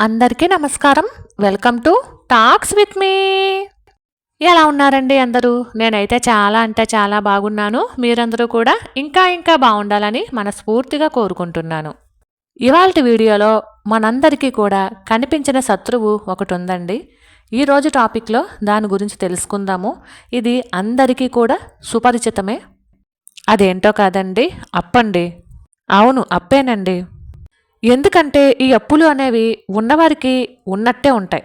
అందరికీ నమస్కారం. Welcome to talks with me ఎలా ఉన్నారండి అందరూ? నేనైతే చాలా అంటే చాలా బాగున్నాను. మీరందరూ కూడా ఇంకా ఇంకా బాగుండాలని మనస్ఫూర్తిగా కోరుకుంటున్నాను. ఇవాళ వీడియోలో మనందరికీ కూడా కనిపించిన శత్రువు ఒకటి ఉందండి. ఈరోజు టాపిక్లో దాని గురించి తెలుసుకుందాము. ఇది అందరికీ కూడా సుపరిచితమే. అదేంటో కాదండి అప్పండి. అవును అప్పేనండి. ఎందుకంటే ఈ అప్పులు అనేవి ఉన్నవారికి ఉన్నట్టే ఉంటాయి.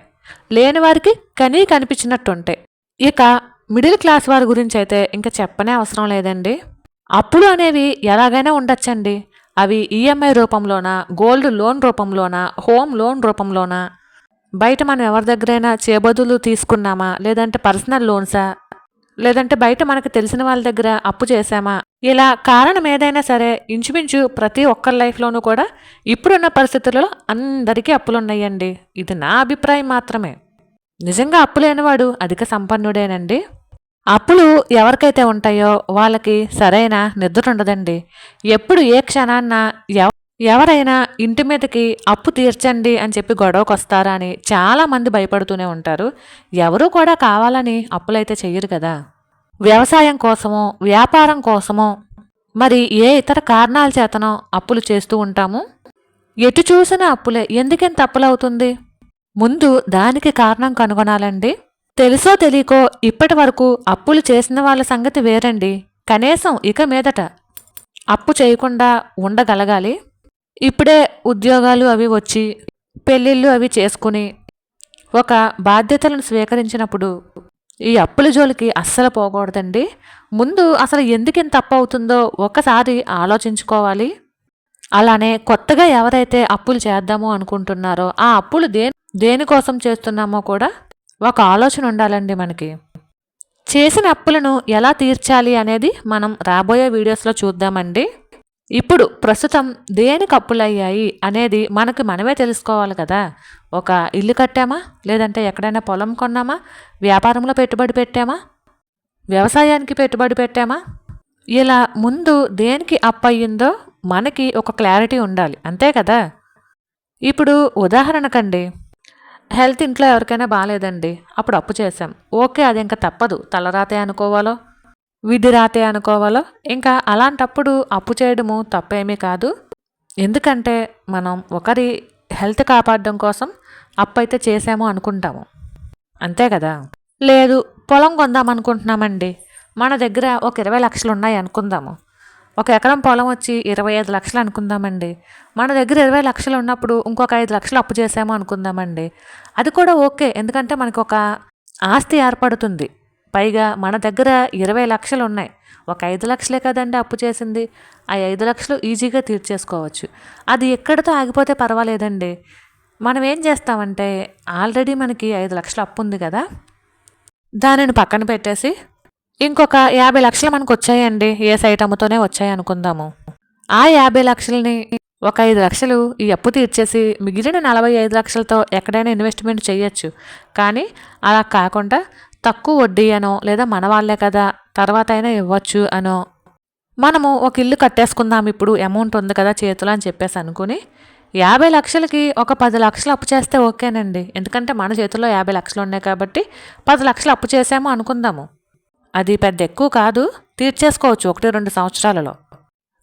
లేని వారికి కనీ కనిపించినట్టు ఉంటాయి ఇక మిడిల్ క్లాస్ వారి గురించి అయితే ఇంకా చెప్పనే అవసరం లేదండి. అప్పులు అనేవి ఎలాగైనా ఉండొచ్చండి. అవి ఈఎంఐ రూపంలోన గోల్డ్ లోన్ రూపంలోన హోమ్ లోన్ రూపంలోన? బయట మనం ఎవరి దగ్గరైనా చేబదులు తీసుకున్నామా? లేదంటే పర్సనల్ లోన్సా? లేదంటే బయట మనకు తెలిసిన వాళ్ళ దగ్గర అప్పు చేశామా? ఇలా కారణం ఏదైనా సరే ఇంచుమించు ప్రతి ఒక్కరి లైఫ్లోనూ కూడా ఇప్పుడున్న పరిస్థితులలో అందరికీ అప్పులు ఉన్నాయండి ఇది నా అభిప్రాయం మాత్రమే. నిజంగా అప్పు లేనివాడు అధిక సంపన్నుడేనండి. అప్పులు ఎవరికైతే ఉంటాయో వాళ్ళకి సరైన నిద్ర ఉండదండి. ఎప్పుడు ఏ క్షణాన్న ఎవ ఎవరైనా ఇంటి మీదకి అప్పు తీర్చండి అని చెప్పి గొడవకు వస్తారా అని చాలామంది భయపడుతూనే ఉంటారు. ఎవరూ కూడా కావాలని అప్పులైతే చెయ్యరు కదా. వ్యవసాయం కోసమో వ్యాపారం కోసమో మరి ఏ ఇతర కారణాల చేతనో అప్పులు చేస్తూ ఉంటాము? ఎటు చూసినా అప్పులే. ఎందుకెంత అప్పులవుతుంది? ముందు దానికి కారణం కనుగొనాలండి. తెలుసో తెలియకో ఇప్పటి వరకు అప్పులు చేసిన వాళ్ళ సంగతి వేరండి. కనీసం ఇక మీదట అప్పు చేయకుండా ఉండగలగాలి. ఇప్పుడే ఉద్యోగాలు అవి వచ్చి పెళ్ళిళ్ళు అవి చేసుకుని ఒక బాధ్యతలను స్వీకరించినప్పుడు ఈ అప్పుల జోలికి అస్సలు పోకూడదండి. ముందు అసలు ఎందుకు ఇంత అప్పు అవుతుందో ఒకసారి ఆలోచించుకోవాలి. అలానే కొత్తగా ఎవరైతే అప్పులు చేద్దామో అనుకుంటున్నారో ఆ అప్పులు దే దేనికోసం చేస్తున్నామో కూడా ఒక ఆలోచన ఉండాలండి మనకి. చేసిన అప్పులను ఎలా తీర్చాలి అనేది మనం రాబోయే వీడియోస్లో చూద్దామండి. ఇప్పుడు ప్రస్తుతం దేనికి అప్పులయ్యాయి అనేది మనకు మనమే తెలుసుకోవాలి కదా. ఒక ఇల్లు కట్టామా? లేదంటే ఎక్కడైనా పొలం కొన్నామా? వ్యాపారంలో పెట్టుబడి పెట్టామా? వ్యవసాయానికి పెట్టుబడి పెట్టామా? ఇలా ముందు దేనికి అప్పు అయ్యిందో మనకి ఒక క్లారిటీ ఉండాలి. అంతే కదా? ఇప్పుడు ఉదాహరణకండి. హెల్త్ ఇంట్లో ఎవరికైనా బాగాలేదండి. అప్పుడు అప్పు చేసాం ఓకే అది ఇంకా తప్పదు. తలరాతే అనుకోవాలో? విధి రాతే అనుకోవాలో? ఇంకా అలాంటప్పుడు అప్పు చేయడము తప్పేమీ కాదు. ఎందుకంటే మనం ఒకరి హెల్త్ కాపాడడం కోసం అప్పు అయితే చేసాము అనుకుంటాము. అంతే కదా? లేదు పొలం కొందాం అనుకుంటున్నామండి మన దగ్గర ఒక ఇరవై లక్షలు ఉన్నాయి అనుకుందాము. ఒక ఎకరం పొలం వచ్చి ఇరవై ఐదు లక్షలు అనుకుందామండి. మన దగ్గర ఇరవై లక్షలు ఉన్నప్పుడు ఇంకొక ఐదు లక్షలు అప్పు చేసాము అనుకుందామండి. అది కూడా ఓకే ఎందుకంటే మనకు ఒక ఆస్తి ఏర్పడుతుంది. పైగా మన దగ్గర ఇరవై లక్షలు ఉన్నాయి. ఒక ఐదు లక్షలే కదండి అప్పు చేసింది. ఆ ఐదు లక్షలు ఈజీగా తీర్చేసుకోవచ్చు. అది ఎక్కడితో ఆగిపోతే పర్వాలేదండి. మనం ఏం చేస్తామంటే ఆల్రెడీ మనకి ఐదు లక్షలు అప్పు ఉంది కదా. దానిని పక్కన పెట్టేసి ఇంకొక యాభై లక్షలు మనకు వచ్చాయండి. ఏ సైట్ అమ్ముతోనే వచ్చాయి అనుకుందాము. ఆ యాభై లక్షలని ఒక ఐదు లక్షలు ఈ అప్పు తీర్చేసి మిగిలిన నలభై ఐదు లక్షలతో ఎక్కడైనా ఇన్వెస్ట్మెంట్ చేయొచ్చు. కానీ అలా కాకుండా తక్కువ వడ్డీ అనో లేదా మన వాళ్ళే కదా తర్వాత అయినా ఇవ్వచ్చు అనో. మనము ఒక ఇల్లు కట్టేసుకుందాం ఇప్పుడు అమౌంట్ ఉంది కదా చేతిలో అని చెప్పేసి అనుకుని యాభై లక్షలకి ఒక పది లక్షలు అప్పు చేస్తే ఓకేనండి. ఎందుకంటే మన చేతిలో యాభై లక్షలు ఉన్నాయి కాబట్టి పది లక్షలు అప్పు చేసాము అనుకుందాము. అది పెద్ద ఎక్కువ కాదు తీర్చేసుకోవచ్చు ఒకటి రెండు సంవత్సరాలలో.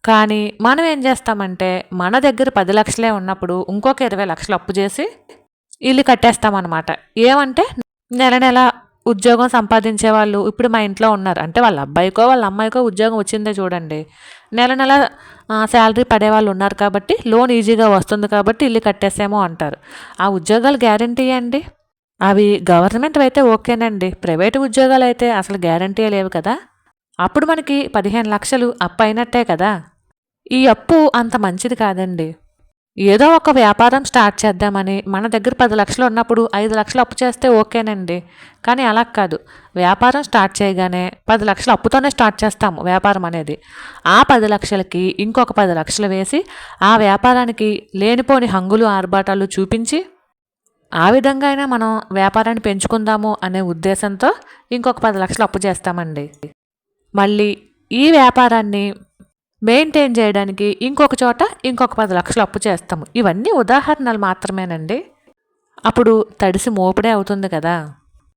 కానీ మనం ఏం చేస్తామంటే మన దగ్గర పది లక్షలే ఉన్నప్పుడు ఇంకొక ఇరవై లక్షలు అప్పు చేసి ఇల్లు కట్టేస్తామన్నమాట. ఏమంటే నెల నెల ఉద్యోగం సంపాదించే వాళ్ళు ఇప్పుడు మా ఇంట్లో ఉన్నారు. అంటే వాళ్ళ అబ్బాయికో వాళ్ళ అమ్మాయికో ఉద్యోగం వచ్చిందే చూడండి. నెల నెల శాలరీ పడేవాళ్ళు ఉన్నారు కాబట్టి లోన్ ఈజీగా వస్తుంది కాబట్టి ఇల్లు కట్టేసేమో అంటారు. ఆ ఉద్యోగాలు గ్యారంటీ అండి? అవి గవర్నమెంట్ అయితే ఓకేనండి. ప్రైవేటు ఉద్యోగాలు అయితే అసలు గ్యారంటీ లేవు కదా. అప్పుడు మనకి పదిహేను లక్షలు అప్పు అయినట్టే కదా. ఈ అప్పు అంత మంచిది కాదండి. ఏదో ఒక వ్యాపారం స్టార్ట్ చేద్దామని మన దగ్గర పది లక్షలు ఉన్నప్పుడు ఐదు లక్షలు అప్పు చేస్తే ఓకేనండి. కానీ అలా కాదు. వ్యాపారం స్టార్ట్ చేయగానే పది లక్షలు అప్పుతోనే స్టార్ట్ చేస్తాము వ్యాపారం అనేది. ఆ పది లక్షలకి ఇంకొక పది లక్షలు వేసి ఆ వ్యాపారానికి లేనిపోని హంగులు ఆర్భాటాలు చూపించి ఆ విధంగా అయినా మనం వ్యాపారాన్ని పెంచుకుందాము అనే ఉద్దేశంతో ఇంకొక పది లక్షలు అప్పు చేస్తామండి. మళ్ళీ ఈ వ్యాపారాన్ని మెయింటైన్ చేయడానికి ఇంకొక చోట ఇంకొక పది లక్షలు అప్పు చేస్తాము. ఇవన్నీ ఉదాహరణలు మాత్రమేనండి. అప్పుడు తడిసి మోపిడే అవుతుంది కదా.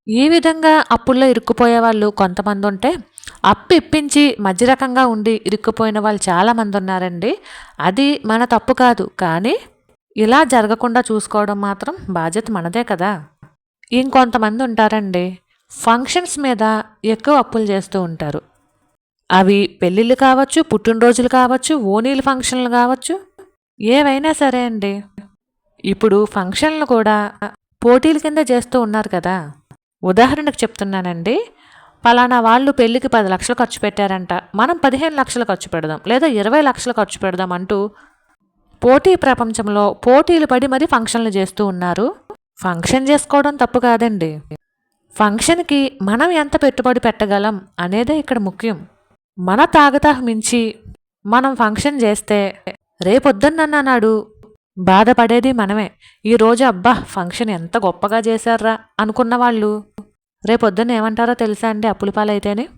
ఈ విధంగా అప్పుల్లో ఇరుక్కుపోయే వాళ్ళు కొంతమంది ఉంటే అప్పు ఇప్పించి మధ్యరకంగా ఉండి ఇరుక్కుపోయిన వాళ్ళు చాలామంది ఉన్నారండి. అది మన తప్పు కాదు. కానీ ఇలా జరగకుండా చూసుకోవడం మాత్రం బాధ్యత మనదే కదా. ఇంకొంతమంది ఉంటారండి. ఫంక్షన్స్ మీద ఎక్కువ అప్పులు చేస్తూ ఉంటారు. అవి పెళ్ళిళ్ళు కావచ్చు పుట్టినరోజులు కావచ్చు ఓనీలు ఫంక్షన్లు కావచ్చు ఏవైనా సరే అండి. ఇప్పుడు ఫంక్షన్లు కూడా పోటీల కింద చేస్తూ ఉన్నారు కదా. ఉదాహరణకు చెప్తున్నానండి. పలానా వాళ్ళు పెళ్ళికి పది లక్షలు ఖర్చు పెట్టారంట. మనం పదిహేను లక్షలు ఖర్చు పెడదాం లేదా ఇరవై లక్షలు ఖర్చు పెడదాం అంటూ పోటీ ప్రపంచంలో పోటీలు పడి మరీ ఫంక్షన్లు చేస్తూ ఉన్నారు. ఫంక్షన్ చేసుకోవడం తప్పు కాదండి. ఫంక్షన్కి మనం ఎంత పెట్టుబడి పెట్టగలం అనేదే ఇక్కడ ముఖ్యం. మన తాగతాహ మించి మనం ఫంక్షన్ చేస్తే రేపొద్దున్న నాడు బాధపడేది మనమే. ఈరోజు అబ్బా ఫంక్షన్ ఎంత గొప్పగా చేశారా అనుకున్న వాళ్ళు. రేపొద్దున్న ఏమంటారో తెలుసా అండి అప్పుల పాలైతేనే?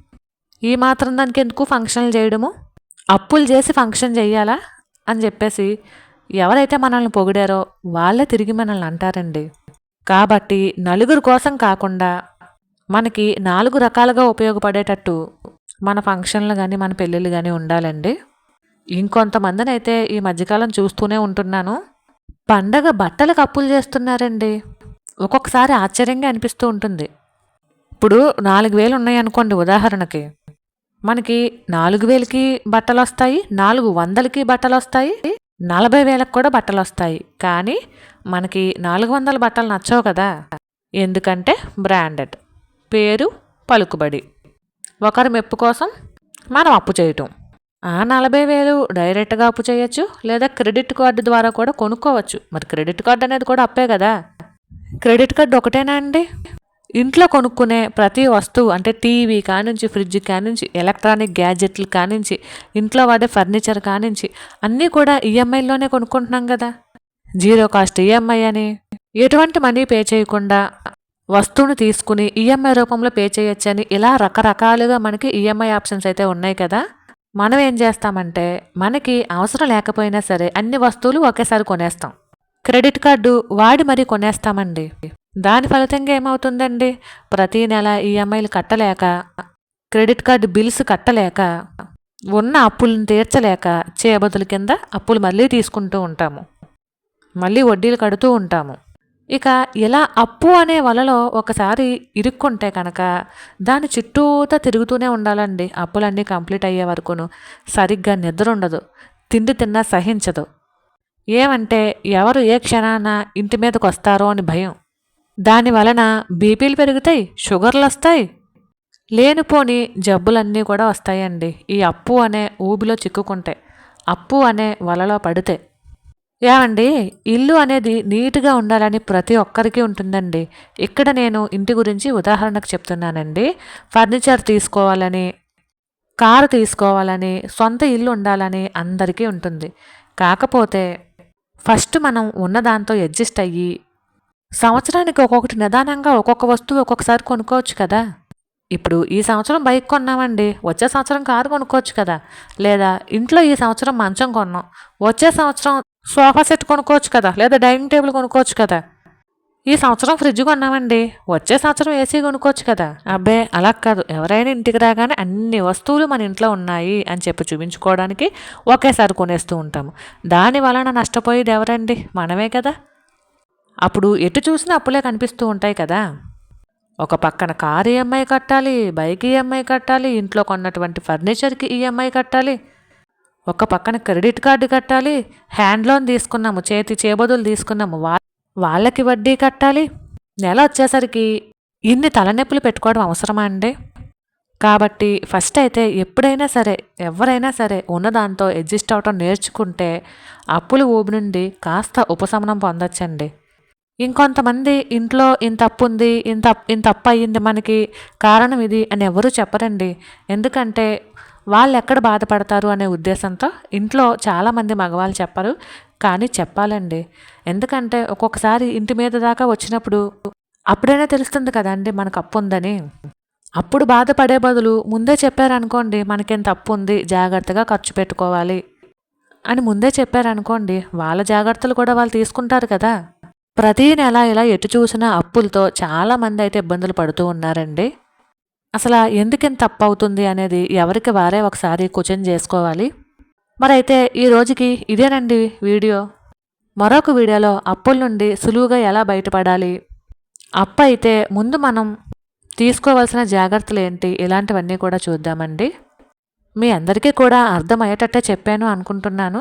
ఈ మాత్రం దానికి ఎందుకు ఫంక్షన్లు చేయడము? అప్పులు చేసి ఫంక్షన్ చేయాలా అని చెప్పేసి ఎవరైతే మనల్ని పొగిడారో వాళ్ళే తిరిగి మనల్ని అంటారండి. కాబట్టి నలుగురు కోసం కాకుండా మనకి నాలుగు రకాలుగా ఉపయోగపడేటట్టు మన ఫంక్షన్లు కానీ మన పెళ్ళిళ్ళు కానీ ఉండాలండి. ఇంకొంతమందిని అయితే ఈ మధ్యకాలం చూస్తూనే ఉంటున్నాను. పండగ బట్టలకు అప్పులు చేస్తున్నారండి. ఒక్కొక్కసారి ఆశ్చర్యంగా అనిపిస్తూ ఉంటుంది. ఇప్పుడు నాలుగు వేలు ఉన్నాయి అనుకోండి ఉదాహరణకి. మనకి నాలుగు వేలకి బట్టలు వస్తాయి నాలుగు వందలకి బట్టలు వస్తాయి నలభై వేలకు కూడా బట్టలు వస్తాయి. కానీ మనకి నాలుగు వందల బట్టలు నచ్చవు కదా. ఎందుకంటే బ్రాండెడ్. పేరు పలుకుబడి. ఒకరి మెప్పు కోసం మనం అప్పు చేయటం. ఆ నలభై వేలు డైరెక్ట్గా అప్పు చేయొచ్చు లేదా క్రెడిట్ కార్డు ద్వారా కూడా కొనుక్కోవచ్చు. మరి క్రెడిట్ కార్డు అనేది కూడా అప్పే కదా. క్రెడిట్ కార్డు ఒకటేనా అండి? ఇంట్లో కొనుక్కునే ప్రతి వస్తువు అంటే టీవీ కానుంచి ఫ్రిడ్జ్ కానుంచి ఎలక్ట్రానిక్ గ్యాజెట్లు కానించి ఇంట్లో వాడే ఫర్నిచర్ కానించి అన్నీ కూడా ఈఎంఐలోనే కొనుక్కుంటున్నాం కదా. జీరో కాస్ట్ ఈఎంఐ అని. ఎటువంటి మనీ పే చేయకుండా వస్తువుని తీసుకుని ఈఎంఐ రూపంలో పే చేయొచ్చని ఇలా రకరకాలుగా మనకి ఈఎంఐ ఆప్షన్స్ అయితే ఉన్నాయి కదా. మనం ఏం చేస్తామంటే మనకి అవసరం లేకపోయినా సరే అన్ని వస్తువులు ఒకేసారి కొనేస్తాం. క్రెడిట్ కార్డు వాడి మరీ కొనేస్తామండి. దాని ఫలితంగా ఏమవుతుందండి? ప్రతీ నెల ఈఎంఐలు కట్టలేక క్రెడిట్ కార్డు బిల్స్ కట్టలేక ఉన్న అప్పులను తీర్చలేక చేయబదుల కింద అప్పులు మళ్ళీ తీసుకుంటూ ఉంటాము. మళ్ళీ వడ్డీలు కడుతూ ఉంటాము. ఇక ఇలా అప్పు అనే వలలో ఒకసారి ఇరుక్కుంటే కనుక దాని చుట్టూతా తిరుగుతూనే ఉండాలండి. అప్పులన్నీ కంప్లీట్ అయ్యే వరకును సరిగ్గా నిద్ర ఉండదు తిండి తిన్నా సహించదు. ఏమంటే ఎవరు ఏ క్షణాన ఇంటి మీదకి వస్తారో అని భయం. దాని వలన బీపీలు పెరుగుతాయి షుగర్లు వస్తాయి. లేనిపోని జబ్బులన్నీ కూడా వస్తాయండి. ఈ అప్పు అనే ఊబిలో చిక్కుకుంటే అప్పు అనే వలలో పడితే. ఏమండి? ఇల్లు అనేది నీట్గా ఉండాలని ప్రతి ఒక్కరికి ఉంటుందండి. ఇక్కడ నేను ఇంటి గురించి ఉదాహరణకు చెప్తున్నానండి. ఫర్నిచర్ తీసుకోవాలని కారు తీసుకోవాలని సొంత ఇల్లు ఉండాలని అందరికీ ఉంటుంది. కాకపోతే ఫస్ట్ మనం ఉన్నదాంతో అడ్జస్ట్ అయ్యి సంవత్సరానికి ఒక్కొక్కటి నిదానంగా ఒక్కొక్క వస్తువు ఒక్కొక్కసారి కొనుక్కోవచ్చు కదా? ఇప్పుడు ఈ సంవత్సరం బైక్ కొన్నామండి. వచ్చే సంవత్సరం కారు కొనుక్కోవచ్చు కదా? లేదా ఇంట్లో ఈ సంవత్సరం మంచం కొన్నాం. వచ్చే సంవత్సరం సోఫా సెట్ కొనుక్కోవచ్చు కదా లేదా డైనింగ్ టేబుల్ కొనుక్కోవచ్చు కదా. ఈ సంవత్సరం ఫ్రిడ్జ్ కొన్నామండి. వచ్చే సంవత్సరం ఏసీ కొనుక్కోవచ్చు కదా. అబ్బే అలా కాదు. ఎవరైనా ఇంటికి రాగానే అన్ని వస్తువులు మన ఇంట్లో ఉన్నాయి అని చెప్పి చూపించుకోవడానికి ఒకేసారి కొనేస్తూ ఉంటాము. దాని వలన నష్టపోయేది ఎవరండి? మనమే కదా. అప్పుడు ఎటు చూసినా అప్పులే కనిపిస్తూ ఉంటాయి కదా. ఒక పక్కన కారు ఈఎంఐ కట్టాలి బైక్ ఈఎంఐ కట్టాలి ఇంట్లో కొన్నటువంటి ఫర్నిచర్కి ఈఎంఐ కట్టాలి. ఒక పక్కన క్రెడిట్ కార్డు కట్టాలి హ్యాండ్ లోన్ తీసుకున్నాము చేతి చేబదులు తీసుకున్నాము వా వాళ్ళకి వడ్డీ కట్టాలి. నెల వచ్చేసరికి ఇన్ని తలనొప్పులు పెట్టుకోవడం అవసరమా అండి? కాబట్టి ఫస్ట్ అయితే ఎప్పుడైనా సరే ఎవరైనా సరే ఉన్నదాంతో అడ్జస్ట్ అవటం నేర్చుకుంటే అప్పుల ఊబి నుండి కాస్త ఉపశమనం పొందొచ్చండి. ఇంకొంతమంది ఇంట్లో ఇంత అప్పు ఉంది ఇంత ఇంత అప్పు అయ్యింది మనకి కారణం ఇది అని ఎవరూ చెప్పరండి. ఎందుకంటే వాళ్ళు ఎక్కడ బాధపడతారు అనే ఉద్దేశంతో ఇంట్లో చాలామంది మగవాళ్ళు చెప్పరు కానీ చెప్పాలండి. ఎందుకంటే ఒక్కొక్కసారి ఇంటి మీద దాకా వచ్చినప్పుడు అప్పుడైనా తెలుస్తుంది కదండి మనకు అప్పు ఉందని. అప్పుడు బాధపడే బదులు ముందే చెప్పారనుకోండి మనకెంత అప్పు ఉంది జాగ్రత్తగా ఖర్చు పెట్టుకోవాలి అని ముందే చెప్పారనుకోండి వాళ్ళ జాగ్రత్తలు కూడా వాళ్ళు తీసుకుంటారు కదా. ప్రతీ నెల ఇలా ఎటు చూసినా అప్పులతో చాలామంది అయితే ఇబ్బందులు పడుతూ ఉన్నారండి. అసలు ఎందుకెంత తప్పు అవుతుంది అనేది ఎవరికి వారే ఒకసారి క్వశ్చన్ చేసుకోవాలి. మరైతే ఈ రోజుకి ఇదేనండి వీడియో. మరొక వీడియోలో అప్పుల నుండి సులువుగా ఎలా బయటపడాలి? అప్పు అయితే ముందు మనం తీసుకోవాల్సిన జాగ్రత్తలు ఏంటి? ఇలాంటివన్నీ కూడా చూద్దామండి. మీ అందరికీ కూడా అర్థమయ్యేటట్టే చెప్పాను అనుకుంటున్నాను.